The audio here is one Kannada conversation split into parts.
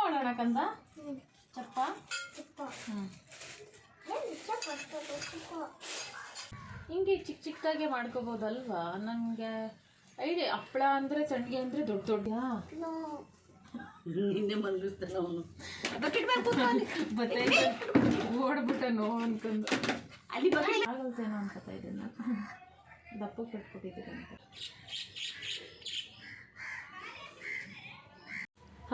ಮಾಡೋಣ ಕಂದ ಚಪ್ಪ? ಹಿಂಗೆ ಚಿಕ್ಕ ಚಿಕ್ಕದಾಗೆ ಮಾಡ್ಕೋಬೋದಲ್ವಾ? ನನಗೆ ಐಡಿ ಹಪ್ಪಳ ಅಂದರೆ ಸಂಡಿಗೆ ಅಂದರೆ ದೊಡ್ಡ ದೊಡ್ಡ. ನಿನ್ನೆ ಮಲಗಿಸ್ತಾನೆ ಅವನು. ಬತ್ತೈತೆ ಓಡ್ಬಿಟ್ಟ ನೋ ಅನ್ಕೊಂಡು. ಅಲ್ಲಿ ಆಗಲ್ತೇನೋ ಅನ್ಕೋತಾ ಇದ್ದೀನಿ ದಪ್ಪಕ್ಕೆ ಕಟ್ಬಿಟ್ಟಿದ್ದೀರಿ ಅಂತ.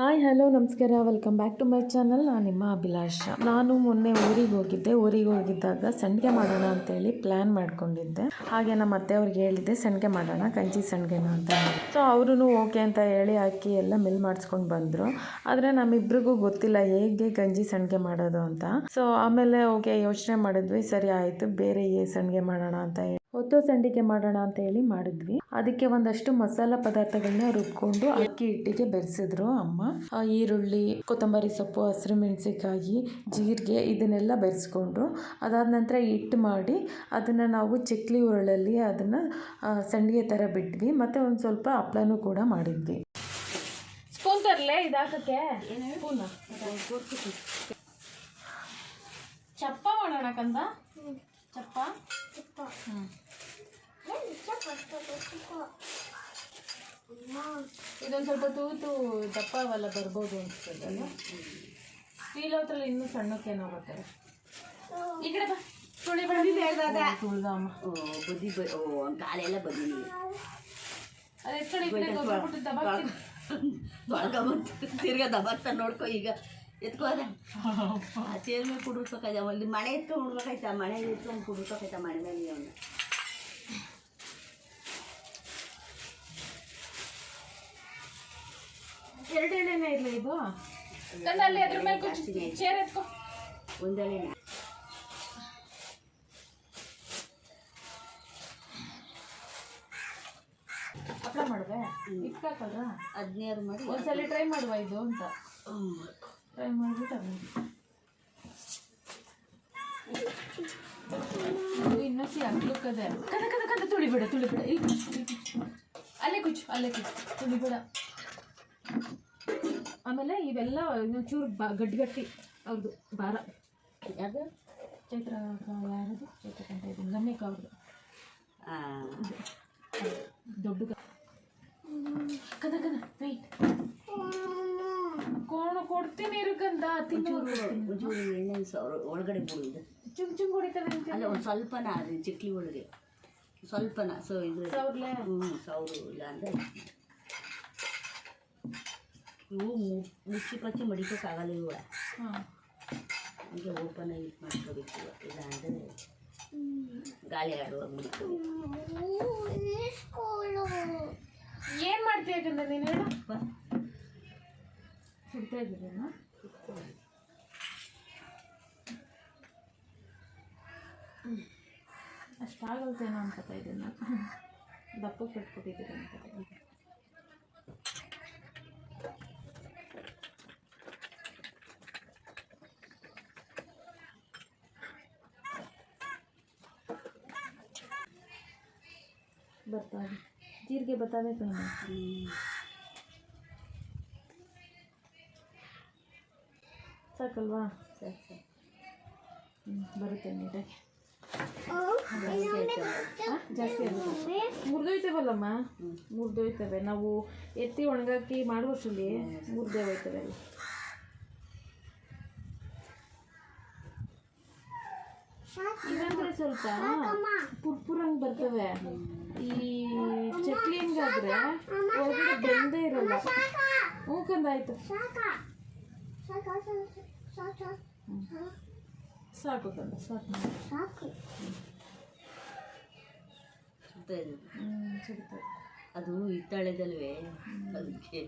ಹಾಯ್ ಹಲೋ ನಮಸ್ಕಾರ. Welcome back to my channel ನಾನು ನಿಮ್ಮ ಅಭಿಲಾಷ. ನಾನು ಮೊನ್ನೆ ಊರಿಗೆ ಹೋಗಿದ್ದೆ. ಊರಿಗೆ ಹೋಗಿದ್ದಾಗ ಸಂಡಿಗೆ ಮಾಡೋಣ ಅಂತೇಳಿ ಪ್ಲ್ಯಾನ್ ಮಾಡ್ಕೊಂಡಿದ್ದೆ. ಹಾಗೆ ನಮ್ಮ ಅತ್ತೆ ಅವ್ರಿಗೆ ಹೇಳಿದ್ದೆ, ಸಂಡಿಗೆ ಮಾಡೋಣ, ಕಂಚಿ ಸಂಡಿಗೆನ ಅಂತ ಸೊ ಅವರು ಓಕೆ ಅಂತ ಹೇಳಿ ಅಕ್ಕಿ ಎಲ್ಲ ಮಿಲ್ ಮಾಡಿಸ್ಕೊಂಡು ಬಂದರು. ಆದರೆ ನಮ್ಮಿಬ್ರಿಗೂ ಗೊತ್ತಿಲ್ಲ ಹೇಗೆ ಗಂಜಿ ಸಂಡಿಗೆ ಮಾಡೋದು ಅಂತ. ಸೊ ಆಮೇಲೆ ಓಕೆ, ಯೋಚನೆ ಮಾಡಿದ್ವಿ. ಸರಿ, ಆಯಿತು. ಬೇರೆ ಸಂಡಿಗೆ ಮಾಡೋಣ ಅಂತ ಹೇಳಿ. ಹೊತ್ತು ಸಂಡಿಗೆ ಮಾಡೋಣ ಅಂತ ಹೇಳಿ ಮಾಡಿದ್ವಿ. ಅದಕ್ಕೆ ಒಂದಷ್ಟು ಮಸಾಲ ಪದಾರ್ಥಗಳನ್ನ ರುಬ್ಕೊಂಡು ಅಕ್ಕಿ ಹಿಟ್ಟಿಗೆ ಬೆರೆಸಿದ್ರು ಅಮ್ಮ. ಆ, ಈರುಳ್ಳಿ ಕೊತ್ತಂಬರಿ ಸೊಪ್ಪು ಹಸಿರು ಮೆಣಸಿಕಾಯಿ ಜೀರಿಗೆ ಇದನ್ನೆಲ್ಲ ಬೆರೆಸ್ಕೊಂಡ್ರು. ಅದಾದ ನಂತರ ಹಿಟ್ಟು ಮಾಡಿ ಅದನ್ನು ನಾವು ಚಕ್ಲಿ ಉರುಳಲ್ಲಿ ಅದನ್ನು ಸಂಡಿಗೆ ಥರ ಬಿಟ್ವಿ. ಮತ್ತು ಒಂದು ಸ್ವಲ್ಪ ಹಪ್ಳನೂ ಕೂಡ ಮಾಡಿದ್ವಿ. ಸ್ಪೂನ್ ತರಲೇ ಇದಾಕಕ್ಕೆ? ಚಪ್ಪ ಮಾಡೋಣ ಕಂದ? ಚಪ್ಪ ಹ್ಞೂ ಇದೊಂದು ಸ್ವಲ್ಪ ತೂತು ದಪ್ಪ ಅವೆಲ್ಲ ಬರ್ಬೋದು ಅನ್ಸ್ತದಲ್ಲ ಸ್ಟೀಲ್ ಹತ್ರಲ್ಲ ಇನ್ನೂ ಸಣ್ಣಕ್ಕೇನೋ ಬರ್ತಾರೆ ಈ ಕಡೆ ಬಾ. ತುಳಿ ಬೇಡ ತುಳ್ದಮ್ಮ ಓ ಬದಿ ಬ ಓ ಕಾಲೆಲ್ಲ ಬದಿ ಅದು ಈ ಕಡೆ ತಿರ್ಗಾ ದಬಾಕ್ತ ನೋಡ್ಕೊ ಈಗ. ಎತ್ಕೋ ಅದ ಆ ಚೇರ್ ಮೇಲೆ ಕುಡಿಸ್ಬೇಕಾಯ್ತ ಒಂದು ಮಳೆ ಎತ್ಕೊಂಡು ಹುಡ್ಬೇಕಾಯ್ತ ಮಳೆ ಎತ್ಕೊಂಡು ಕುಡಿಸ್ಬೇಕಾಯ್ತ ಮನೆ ಮೇಲೆ ಅವನ್ನ ಎರಡು ಎಳೆನೇ ಇರಲಿ ಇದು? ಅಲ್ಲಿ ಅದ್ರ ಮೇಲೆ ಕೂರ್ಚು ಚೇರ್ ಎತ್ಕೊ. ಒಂದೆಳೆ ಹಪ್ಪಳ ಮಾಡಿದೆ ಇಟ್ಕಾಕಲ್ರ ಹದಿನೈದು ಮಾಡಿ ಒಂದ್ಸಲ ಟ್ರೈ ಮಾಡುವ ಇದು ಅಂತ. ಹ್ಮ್. ಟ್ರೈ ಮಾಡಿಬಿಟ್ಟು ಅದನ್ನ ಇದು ಇನ್ನೊಸಿ ಅಗ್ಲಕ್ಕದೆ ಕದ ಕದ ಕದ ತುಳಿಬೇಡ ತುಳಿಬೇಡ ಇಲ್ಲಿ ಕುಚ್ಚು, ಇಲ್ಲಿ ಕುಚ್ಚು. ಅಲ್ಲೇ ಕುಚ್ಚು ಅಲ್ಲೇ ಕುಚ್ಚು ತುಳಿಬೇಡ ಆಮೇಲೆ ಇವೆಲ್ಲ ಇನ್ನೊಂದ್ ಚೂರು ಬಾ ಗಟ್ಟಿ ಗಟ್ಟಿ ಅವ್ರದ್ದು ಭಾರ ಯಾವ್ದು ಚೈತ್ರ ಯಾರದು ಚೈತ್ರ ಅಂತ ಇದ್ದೀನಿ ರಮ್ಯಕ್ಕ ಅವ್ರದ್ದು ಆ, ದೊಡ್ಡ ಗ- ಕದ ಕದ ವೆಯ್ಟ್ ಕೋಣ ಕೊಡ್ತೀನಿ ಇರುಕಂದ ತಿನ್ನೋ ಒಂಚೂರು ಎಣ್ಣೆ ಸಾವಿರ ಒಳಗಡೆ ಬಿಡುದು ಚುಮ್ ಚುಮ್ ಹೊಡಿತವೆ ಅಂತ ಅಲ್ಲ ಒಂದು ಸ್ವಲ್ಪನ ಅದು ಚಿಕ್ಲಿ ಒಳಗೆ ಸ್ವಲ್ಪನ ಸೊ ಇದು ಅವ್ರಲ್ಲೇ ಹ್ಞೂ ಸೌರು ಇಲ್ಲ ಅಂದರೆ ಇವು ಮು- ಮುಚ್ಚಿ ಪಚ್ಚಿ ಮಡಿಕೋಕ್ಕಾಗಲ್ಲ ಇವು ಹಾಂ ಹೀಗೆ ಓಪನ್ ಆಗಿ ಇದು ಮಾಡ್ಕೋಬೇಕು ಇಲ್ಲ ಅಂದರೆ ಗಾಳಿ ಆಡುವಾಗ ಮುಡ್ಕೋಬೇಕು ಏನ್ ಮಾಡ್ತೀಯ ಯಾಕಂದ್ರೆ ನೀನು ಹೇಳು ಬಾ. ಸುಡ್ತಾ ಇದ್ದೀರೇನ ಅಷ್ಟಾಗಲ್ತೇನೋ ಅನ್ಕೋತಾ ಇದ್ದೀನಿ ನಾನು ದಪ್ಪಕ್ಕೆ ಕಟ್ಬಿಟ್ಟಿದ್ದೀರಿ ಅನ್ಕೋತಾ ಇದ್ದೀನಿ ಬರ್ತಾವೆ ಜೀರಿಗೆ ಬತ್ತಾವೆ ಕಣ ಸಾಕಲ್ವಾ ಸರಿ ಸರಿ. ಬರುತ್ತೆ ನೀಟಾಗಿ ಜಾಸ್ತಿ ಮುರಿದೋಯ್ತೇವಲ್ಲಮ್ಮ ಮುರಿದೋಯ್ತವೆ ನಾವು ಎತ್ತಿ ಒಣಗಾಕಿ ಮಾಡುವಷ್ಟರಲ್ಲಿ ಮುರಿದೇ ಹೋಯ್ತವೆ ಅಲ್ಲಿ. ಇದಂದ್ರೆ ಸ್ವಲ್ಪ ಪುರ್ಪುರಂಗ್ ಬರ್ತವೆ. ಈ ಚಕ್ಲಿ ಹೆಂಗಾದ್ರೆ ಒಳಗಡೆ ಬೆಂದೇ ಇರಲ್ಲ. ಹ್ಞೂ ಕಂದಾಯ್ತು ಸಾಕು ಸಾಕು. ಸಾಕು ಸಿಗ್ತದೆ ಅದು ಹಿತ್ತಾಳೆದಲ್ವೇ? ಅದಕ್ಕೆ.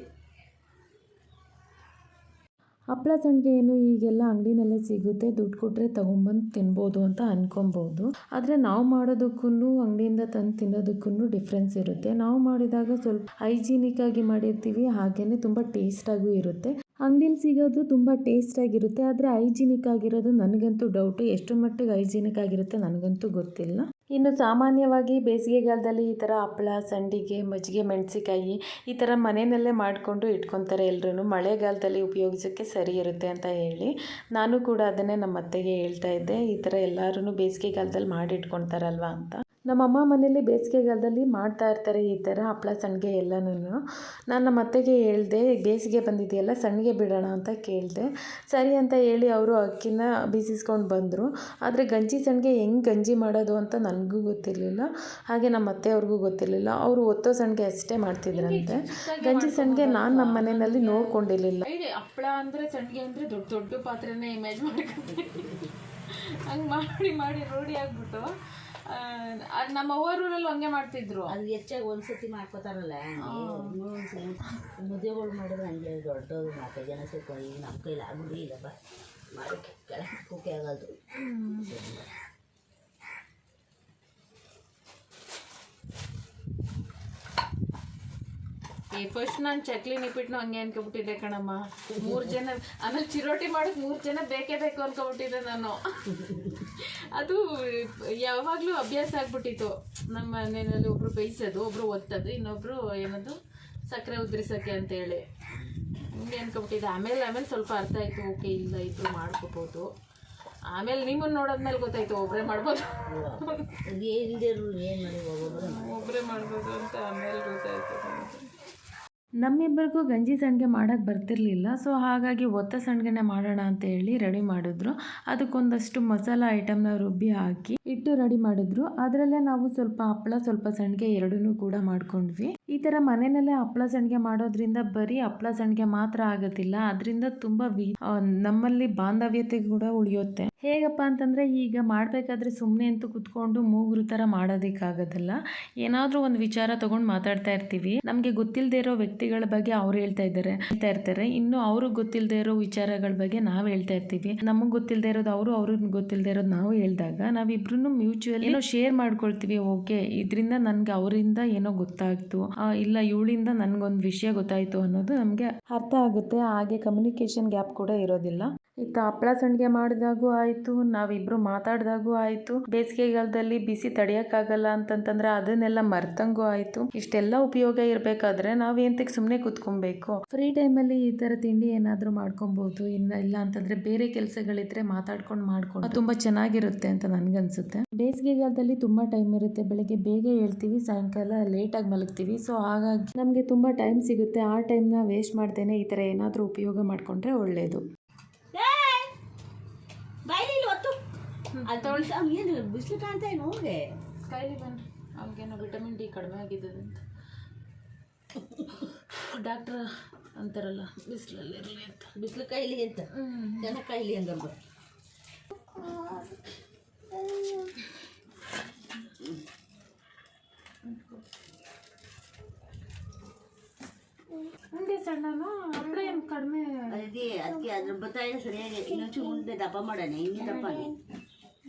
ಹಪ್ಪಳ ಸಂಡಿಗೆ ಏನು ಈಗೆಲ್ಲ ಅಂಗಡಿನಲ್ಲೇ ಸಿಗುತ್ತೆ. ದುಡ್ಡು ಕೊಟ್ಟರೆ ತೊಗೊಂಬಂದು ತಿನ್ಬೋದು ಅಂತ ಅಂದ್ಕೊಬೋದು ಆದರೆ ನಾವು ಮಾಡೋದಕ್ಕೂ ಅಂಗಡಿಯಿಂದ ತಂದು ತಿನ್ನೋದಕ್ಕೂ ಡಿಫ್ರೆನ್ಸ್ ಇರುತ್ತೆ. ನಾವು ಮಾಡಿದಾಗ ಸ್ವಲ್ಪ ಹೈಜೀನಿಕ್ ಆಗಿ ಮಾಡಿರ್ತೀವಿ. ಹಾಗೆಯೇ ತುಂಬ ಟೇಸ್ಟಾಗೂ ಇರುತ್ತೆ. ಅಂಗಡಿಲಿ ಸಿಗೋದು ತುಂಬ ಟೇಸ್ಟಾಗಿರುತ್ತೆ ಆದರೆ ಹೈಜಿನಿಕ್ ಆಗಿರೋದು ನನಗಂತೂ ಡೌಟು ಎಷ್ಟು ಮಟ್ಟಿಗೆ ಹೈಜಿನಿಕ್ ಆಗಿರುತ್ತೆ ನನಗಂತೂ ಗೊತ್ತಿಲ್ಲ. ಇನ್ನು ಸಾಮಾನ್ಯವಾಗಿ ಬೇಸಿಗೆಗಾಲದಲ್ಲಿ ಈ ಥರ ಹಪ್ಪಳ ಸಂಡಿಗೆ, ಮಜ್ಜಿಗೆ ಮೆಣಸಿಕಾಯಿ ಈ ಥರ ಮನೆಯಲ್ಲೇ ಮಾಡಿಕೊಂಡು ಇಟ್ಕೊತಾರೆ ಎಲ್ಲರೂ ಮಳೆಗಾಲದಲ್ಲಿ ಉಪಯೋಗಿಸೋಕ್ಕೆ ಸರಿ ಇರುತ್ತೆ ಅಂತ ಹೇಳಿ ನಾನು ಕೂಡ ಅದನ್ನೇ ನಮ್ಮ ಅತ್ತೆಗೆ ಹೇಳ್ತಾ ಇದ್ದೆ. ಈ ಥರ ಎಲ್ಲರೂ ಬೇಸಿಗೆಗಾಲದಲ್ಲಿ ಮಾಡಿ ಇಟ್ಕೊತಾರಲ್ವ ಅಂತ. ನಮ್ಮಮ್ಮ ಮನೇಲಿ ಬೇಸಿಗೆಗಾಲದಲ್ಲಿ ಮಾಡ್ತಾ ಇರ್ತಾರೆ ಈ ಥರ ಹಪ್ಪಳ ಸಂಡಿಗೆ ಎಲ್ಲನೂ ನಾನು ನಮ್ಮ ಅತ್ತೆಗೆ ಹೇಳಿದೆ, ಬೇಸಿಗೆ ಬಂದಿದೆಯಲ್ಲ, ಸಂಡಿಗೆ ಬಿಡೋಣ ಅಂತ ಕೇಳಿದೆ. ಸರಿ ಅಂತ ಹೇಳಿ ಅವರು ಅಕ್ಕಿನ ಬೀಸಿಸ್ಕೊಂಡು ಬಂದರು. ಆದರೆ ಗಂಜಿ ಸಂಡಿಗೆ ಹೆಂಗೆ ಗಂಜಿ ಮಾಡೋದು ಅಂತ ನನಗೂ ಗೊತ್ತಿರಲಿಲ್ಲ. ಹಾಗೆ ನಮ್ಮ ಅತ್ತೆಯವ್ರಿಗೂ ಗೊತ್ತಿರಲಿಲ್ಲ. ಅವರು ಒತ್ತೋ ಸಂಡಿಗೆ ಅಷ್ಟೇ ಮಾಡ್ತಿದ್ರಂತೆ. ಗಂಜಿ ಸಂಡಿಗೆ ನಾನು ನಮ್ಮ ಮನೆಯಲ್ಲಿ ನೋಡ್ಕೊಂಡಿರಲಿಲ್ಲ. ಹಪ್ಪಳ ಅಂದರೆ ಸಂಡಿಗೆ ಅಂದರೆ ದೊಡ್ಡ ದೊಡ್ಡ ಪಾತ್ರೆನೇ ಇಮೇಜ್ ಮಾಡ್ಕೊಂತೀನಿ. ಹಂಗೆ ಮಾಡಿ ಮಾಡಿ ರೂಢಿ ಆಗ್ಬಿಟ್ಟು. ಅದ್ ನಮ್ಮ ಊರಲ್ಲಿ ಹಂಗೆ ಮಾಡ್ತಿದ್ರು. ಅದು ಹೆಚ್ಚಾಗಿ ಒಂದ್ಸತಿ ಮಾಡ್ಕೋತಾರಲ್ಲ ಮುದ್ದೆಗಳು ಮಾಡಿದ್ರೆ ಹಂಗೆ ದೊಡ್ಡದು ನಾಲ್ಕೈದು ಜನ ಸೇರ್ಕೊಂಡು ಈಗ ನಮ್ಮ ಕೈಲಿ ಆಗುದು ಇಲ್ಲ ಬಾ ಮಾಡೋಕ್ಕೆ ಕೆಳಗೆ ಕೂಕೆ ಆಗೋದು ಈ ಫಸ್ಟ್ ನಾನು ಚಕ್ಲಿ ನಿಪ್ಪಿಟ್ನು ಹಂಗೆ ಅನ್ಕೊಬಿಟ್ಟಿದ್ದೆ ಕಣಮ್ಮ. ಮೂರು ಜನ ಆಮೇಲೆ ಚಿರೋಟಿ ಮಾಡಕ್ಕೆ ಮೂರು ಜನ ಬೇಕೇ ಬೇಕು ಅನ್ಕೊಬಿಟ್ಟಿದ್ದೆ ನಾನು. ಅದು ಯಾವಾಗಲೂ ಅಭ್ಯಾಸ ಆಗ್ಬಿಟ್ಟಿತ್ತು. ನಮ್ಮ ಮನೆಯಲ್ಲಿ ಒಬ್ರು ಬೇಯಿಸೋದು ಒಬ್ರು ಒತ್ತೋದು ಇನ್ನೊಬ್ರು ಏನದು ಸಕ್ಕರೆ ಅಂತ ಹೇಳಿ ಹಿಂಗೆ ಅನ್ಕೊಬಿಟ್ಟಿದ್ದೆ ಆಮೇಲೆ ಆಮೇಲೆ ಸ್ವಲ್ಪ ಅರ್ಥ ಆಯಿತು ಓಕೆ ಇಲ್ಲ ಇದ್ರು ಮಾಡ್ಕೋಬೋದು. ಆಮೇಲೆ ನಿಮ್ಮನ್ನು ನೋಡೋದ್ಮೇಲೆ ಗೊತ್ತಾಯ್ತು ಒಬ್ಬರೇ ಮಾಡ್ಬೋದು. ಒಬ್ಬರೇ ಮಾಡ್ಬೋದು ಅಂತ ಆಮೇಲೆ ಗೊತ್ತಾಯ್ತು. ನಮ್ಮಿಬ್ಬರಿಗೂ ಗಂಜಿ ಸಂಡಿಗೆ ಮಾಡೋಕ್ಕೆ ಬರ್ತಿರಲಿಲ್ಲ. ಸೊ, ಹಾಗಾಗಿ ಒತ್ತ ಸಂಡಿಗೆನೇ ಮಾಡೋಣ ಅಂತ ಹೇಳಿ ರೆಡಿ ಮಾಡಿದ್ರು. ಅದಕ್ಕೊಂದಷ್ಟು ಮಸಾಲ ಐಟಮ್ನ ರುಬ್ಬಿ ಹಾಕಿ ಇಟ್ಟು ರೆಡಿ ಮಾಡಿದ್ರು. ಅದರಲ್ಲೇ ನಾವು ಸ್ವಲ್ಪ ಹಪ್ಪಳ, ಸ್ವಲ್ಪ ಸಂಡಿಗೆ ಎರಡನ್ನೂ ಕೂಡ ಮಾಡ್ಕೊಂಡ್ವಿ. ಈ ಥರ ಮನೆಯಲ್ಲೇ ಹಪ್ಪಳ ಸಂಡಿಗೆ ಮಾಡೋದ್ರಿಂದ ಬರೀ ಹಪ್ಪಳ ಸಂಡಿಗೆ ಮಾತ್ರ ಆಗೋದಿಲ್ಲ. ಅದರಿಂದ ತುಂಬ ವಿ ನಮ್ಮಲ್ಲಿ ಬಾಂಧವ್ಯತೆ ಕೂಡ ಉಳಿಯುತ್ತೆ. ಹೇಗಪ್ಪ ಅಂತಂದರೆ ಈಗ ಮಾಡಬೇಕಾದ್ರೆ ಸುಮ್ಮನೆ ಅಂತೂ ಕುತ್ಕೊಂಡು ಮೂಗುರು ಥರ ಮಾಡೋದಕ್ಕಾಗೋದಿಲ್ಲ. ಏನಾದರೂ ಒಂದು ವಿಚಾರ ತೊಗೊಂಡು ಮಾತಾಡ್ತಾ ಇರ್ತೀವಿ. ನಮಗೆ ಗೊತ್ತಿಲ್ಲದೆ ಇರೋ ವ್ಯಕ್ತಿಗಳ ಬಗ್ಗೆ ಅವ್ರು ಹೇಳ್ತಾ ಇದ್ದಾರೆ, ಹೇಳ್ತಾ ಇರ್ತಾರೆ. ಇನ್ನು ಅವ್ರಿಗೆ ಗೊತ್ತಿಲ್ಲದೆ ಇರೋ ವಿಚಾರಗಳ ಬಗ್ಗೆ ನಾವು ಹೇಳ್ತಾ ಇರ್ತೀವಿ. ನಮಗೆ ಗೊತ್ತಿಲ್ಲದೆ ಇರೋದು ಅವರು, ಅವ್ರಿಗೆ ಗೊತ್ತಿಲ್ಲದೆ ಇರೋದು ನಾವು ಹೇಳಿದಾಗ ನಾವಿಬ್ರು ಮ್ಯೂಚುವಲ್ ಏನೋ ಶೇರ್ ಮಾಡ್ಕೊಳ್ತೀವಿ, ಓಕೆ. ಇದರಿಂದ ನನಗೆ ಅವರಿಂದ ಏನೋ ಗೊತ್ತಾಗ್ತು. ಇಲ್ಲ ಇವಳಿಂದ ನನಗೊಂದು ವಿಷಯ ಗೊತ್ತಾಯಿತು ಅನ್ನೋದು ನಮಗೆ ಅರ್ಥ ಆಗುತ್ತೆ. ಹಾಗೆ ಕಮ್ಯುನಿಕೇಷನ್ ಗ್ಯಾಪ್ ಕೂಡ ಇರೋದಿಲ್ಲ. ಇತ್ತ ಹಪ್ಪಳ ಸಂಡಿಗೆ ಮಾಡಿದಾಗೂ ಆಯಿತು, ನಾವಿಬ್ರು ಮಾತಾಡಿದಾಗೂ ಆಯಿತು. ಬೇಸಿಗೆಗಾಲದಲ್ಲಿ ಬಿಸಿ ತಡೆಯೋಕ್ಕಾಗಲ್ಲ ಅಂತಂತಂದ್ರೆ ಅದನ್ನೆಲ್ಲ ಮರ್ತಂಗೂ ಆಯಿತು. ಇಷ್ಟೆಲ್ಲ ಉಪಯೋಗ ಇರಬೇಕಾದ್ರೆ ನಾವು ಎಂತಕ್ಕೆ ಸುಮ್ಮನೆ ಕುತ್ಕೊಬೇಕು? ಫ್ರೀ ಟೈಮಲ್ಲಿ ಈ ತರ ತಿಂಡಿ ಏನಾದರೂ ಮಾಡ್ಕೊಬೋದು, ಇನ್ನ ಇಲ್ಲ ಅಂತಂದರೆ ಬೇರೆ ಕೆಲಸಗಳಿದ್ರೆ ಮಾತಾಡ್ಕೊಂಡು ಮಾಡ್ಕೊಂಡು. ತುಂಬಾ ಚೆನ್ನಾಗಿರುತ್ತೆ ಅಂತ ನನಗನ್ಸುತ್ತೆ. ಬೇಸಿಗೆಗಾಲದಲ್ಲಿ ತುಂಬಾ ಟೈಮ್ ಇರುತ್ತೆ. ಬೆಳಗ್ಗೆ ಬೇಗ ಹೇಳ್ತೀವಿ ಸಾಯಂಕಾಲ ಲೇಟಾಗಿ ಮಲಗ್ತೀವಿ. ಸೊ ಹಾಗಾಗಿ ನಮಗೆ ತುಂಬಾ ಟೈಮ್ ಸಿಗುತ್ತೆ. ಆ ಟೈಮ್ನ ವೇಸ್ಟ್ ಮಾಡ್ತೇನೆ ಈ ತರ ಏನಾದರೂ ಉಪಯೋಗ ಮಾಡ್ಕೊಂಡ್ರೆ ಒಳ್ಳೆಯದು ಬಾಯ್ಲಿ ಇಲ್ಲಿ ಒತ್ತು ಅದು ಏನು ಬಿಸಿಲು ಕಾಣ್ತಾ ಏನು ಹೋಗೆ ಕೈಲಿ ಬನ್ರಿ ಅವ್ನಿಗೇನೋ ವಿಟಮಿನ್ ಡಿ ಕಡಿಮೆ ಆಗಿದ್ದದಂತ. ಡಾಕ್ಟ್ರ್ ಅಂತಾರಲ್ಲ ಬಿಸಿಲಲ್ಲಿ ಇರಲಿ ಅಂತ. ಬಿಸಿಲು ಕೈಲಿ ಅಂತ. ಜನ ಕಾಯಿಲಿ ಹಂಗಲ್ವ ಹಂಗೆ ಸಣ್ಣನು? ಹಪ್ಪಳ ಏನು ಕಡಿಮೆ? ಅದೇ ಅದಕ್ಕೆ ಅದ್ರ ಬತ್ತಾಯ ಸರಿಯಾಗಿ ಇನ್ನೊಂಚೂರು ಮುಂದೆ ದಪ್ಪ ಮಾಡೋಣ ಇನ್ನೂ ದಪ್ಪ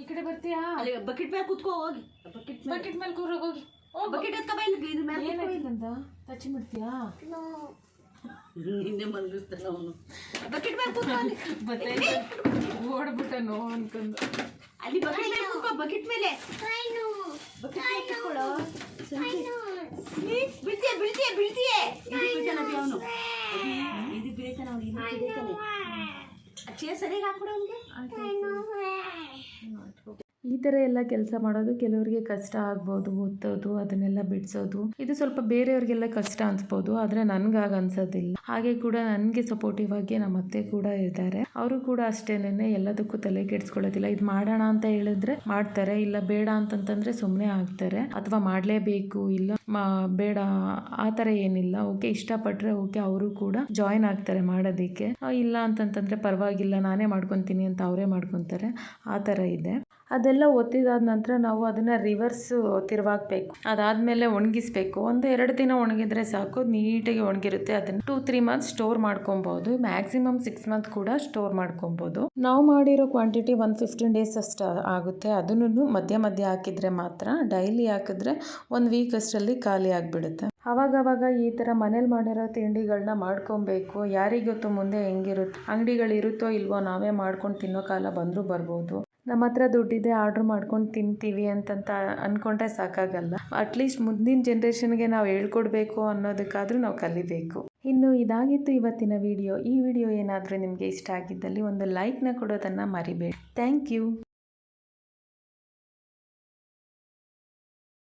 ಈ ಕಡೆ ಬರ್ತೀಯಾ? ಅಲ್ಲಿ ಬಕೆಟ್ ಮೇಲೆ ಕುತ್ಕೋ ಹೋಗಿ. ಬಕೆಟ್ ಮೇಲೆ. ಬಕೆಟ್ ಮೇಲೆ ಕೂರ ಹೋಗಿ. ಬಕೆಟ್ ಎತ್ಕ ಬಾ ಇಲ್ಲಿ ಇದ್ರ ಮೇಲೆ ಏನಾಗಿತ್ತಂತ ಟಚ್ ಮಾಡ್ತೀಯಾ ಹಿಂದೆ ಮಲಗಿಸ್ತಾನ ಅವನು. ಬಕೆಟ್ ಮೇಲೆ ಕೂತ್ಕೋ ಅಲ್ಲಿ. ಬತ್ತೈತೆ ಓಡ್ಬಿಟ್ಟ ನೋ ಅನ್ಕೊಂಡು. ಅಲ್ಲಿ ಬಕೆಟ್ ಮೇಲೆ ಕೂತ್ಕೋ ಬಕೆಟ್ ಮೇಲೆ. ಬಕೆಟ್ ಮೇಲೆ ಕೂತ್ಕೊಳ್ಳೋ? ಬೀಳ್ತೀಯ ಬೀಳ್ತೀಯ ಬೀಳ್ತೀಯ? ಇದು ಬೀಳ್ತಾನ ಅವನು. ಇದು ಬೀಳ್ತಾನ ಅವನು ಇದು ಬೀಳ್ತಾನೆ ಚೇರ್ ಸರಿಯಾಗಿ ಹಾಕ್ಬಿಡು ಅವನಿಗೆ ಈ ಥರ ಎಲ್ಲ ಕೆಲಸ ಮಾಡೋದು ಕೆಲವರಿಗೆ ಕಷ್ಟ ಆಗ್ಬೋದು ಓದೋದು ಅದನ್ನೆಲ್ಲ ಬಿಡಿಸೋದು. ಇದು ಸ್ವಲ್ಪ ಬೇರೆಯವ್ರಿಗೆಲ್ಲ ಕಷ್ಟ ಅನ್ಸ್ಬೋದು, ಆದರೆ ನನಗಾಗ ಅನ್ಸೋದಿಲ್ಲ. ಹಾಗೆ ಕೂಡ ನನಗೆ ಸಪೋರ್ಟಿವ್ ಆಗಿ ನಮ್ಮ ಅತ್ತೆ ಕೂಡ ಇದ್ದಾರೆ. ಅವರು ಕೂಡ ಅಷ್ಟೇನೆ ಎಲ್ಲದಕ್ಕೂ ತಲೆ ಕೆಡಿಸ್ಕೊಳ್ಳೋದಿಲ್ಲ. ಇದು ಮಾಡೋಣ ಅಂತ ಹೇಳಿದ್ರೆ ಮಾಡ್ತಾರೆ, ಇಲ್ಲ ಬೇಡ ಅಂತಂತಂದ್ರೆ ಸುಮ್ಮನೆ ಆಗ್ತಾರೆ. ಅಥವಾ ಮಾಡಲೇಬೇಕು, ಇಲ್ಲ ಬೇಡ, ಆ ಥರ ಏನಿಲ್ಲ. ಓಕೆ ಇಷ್ಟಪಟ್ಟರೆ ಓಕೆ, ಅವರು ಕೂಡ ಜಾಯಿನ್ ಆಗ್ತಾರೆ ಮಾಡೋದಕ್ಕೆ. ಇಲ್ಲ ಅಂತಂತಂದ್ರೆ ಪರವಾಗಿಲ್ಲ, ನಾನೇ ಮಾಡ್ಕೊತೀನಿ ಅಂತ ಅವರೇ ಮಾಡ್ಕೊತಾರೆ. ಆ ಥರ ಇದೆ. ಅದೆಲ್ಲ ಒತ್ತಿದಾದ ನಂತರ ನಾವು ಅದನ್ನು ರಿವರ್ಸ್ ತಿರುವಾಕ್ಬೇಕು. ಅದಾದಮೇಲೆ ಒಣಗಿಸ್ಬೇಕು. ಒಂದು ಎರಡು ದಿನ ಒಣಗಿದ್ರೆ ಸಾಕು. ನೀಟಾಗಿ ಒಣಗಿರುತ್ತೆ. ಅದನ್ನು ಟೂ ತ್ರೀ ಮಂತ್ಸ್ ಸ್ಟೋರ್ ಮಾಡ್ಕೊಬೋದು. ಮ್ಯಾಕ್ಸಿಮಮ್ ಸಿಕ್ಸ್ ಮಂತ್ ಕೂಡ ಸ್ಟೋರ್ ಮಾಡ್ಕೊಬೋದು. ನಾವು ಮಾಡಿರೋ ಕ್ವಾಂಟಿಟಿ ಒಂದು ಫಿಫ್ಟೀನ್ ಡೇಸ್ ಅಷ್ಟು ಆಗುತ್ತೆ. ಅದನ್ನು ಮಧ್ಯ ಮಧ್ಯ ಹಾಕಿದ್ರೆ ಮಾತ್ರ ಡೈಲಿ ಹಾಕಿದ್ರೆ ಒಂದು ವೀಕ್ ಅಷ್ಟರಲ್ಲಿ ಖಾಲಿ ಆಗಿಬಿಡುತ್ತೆ. ಅವಾಗವಾಗ ಈ ಥರ ಮನೇಲಿ ಮಾಡಿರೋ ತಿಂಡಿಗಳನ್ನ ಮಾಡ್ಕೊಬೇಕು. ಯಾರಿಗೊತ್ತು ಮುಂದೆ ಹೆಂಗಿರುತ್ತೆ ಅಂಗಡಿಗಳಿರುತ್ತೋ ಇಲ್ವೋ ನಾವೇ ಮಾಡ್ಕೊಂಡು ತಿನ್ನೋ ಕಾಲ ಬಂದರೂ ಬರ್ಬೋದು. ನಮ್ಮ ಹತ್ರ ದುಡ್ಡಿದೆ, ಆರ್ಡ್ರ್ ಮಾಡ್ಕೊಂಡು ತಿಂತೀವಿ ಅಂತಂತ ಅಂದ್ಕೊಂಡ್ರೆ ಸಾಕಾಗಲ್ಲ. ಅಟ್ಲೀಸ್ಟ್ ಮುಂದಿನ ಜನ್ರೇಷನ್ಗೆ ನಾವು ಹೇಳ್ಕೊಡ್ಬೇಕು ಅನ್ನೋದಕ್ಕಾದರೂ ನಾವು ಕಲಿಬೇಕು. ಇನ್ನು ಇದಾಗಿತ್ತು ಇವತ್ತಿನ ವಿಡಿಯೋ ಈ ವಿಡಿಯೋ ಏನಾದರೂ ನಿಮಗೆ ಇಷ್ಟ ಆಗಿದ್ದಲ್ಲಿ ಒಂದು ಲೈಕ್ನ ಕೊಡೋದನ್ನು ಮರಿಬೇಡಿ. Thank you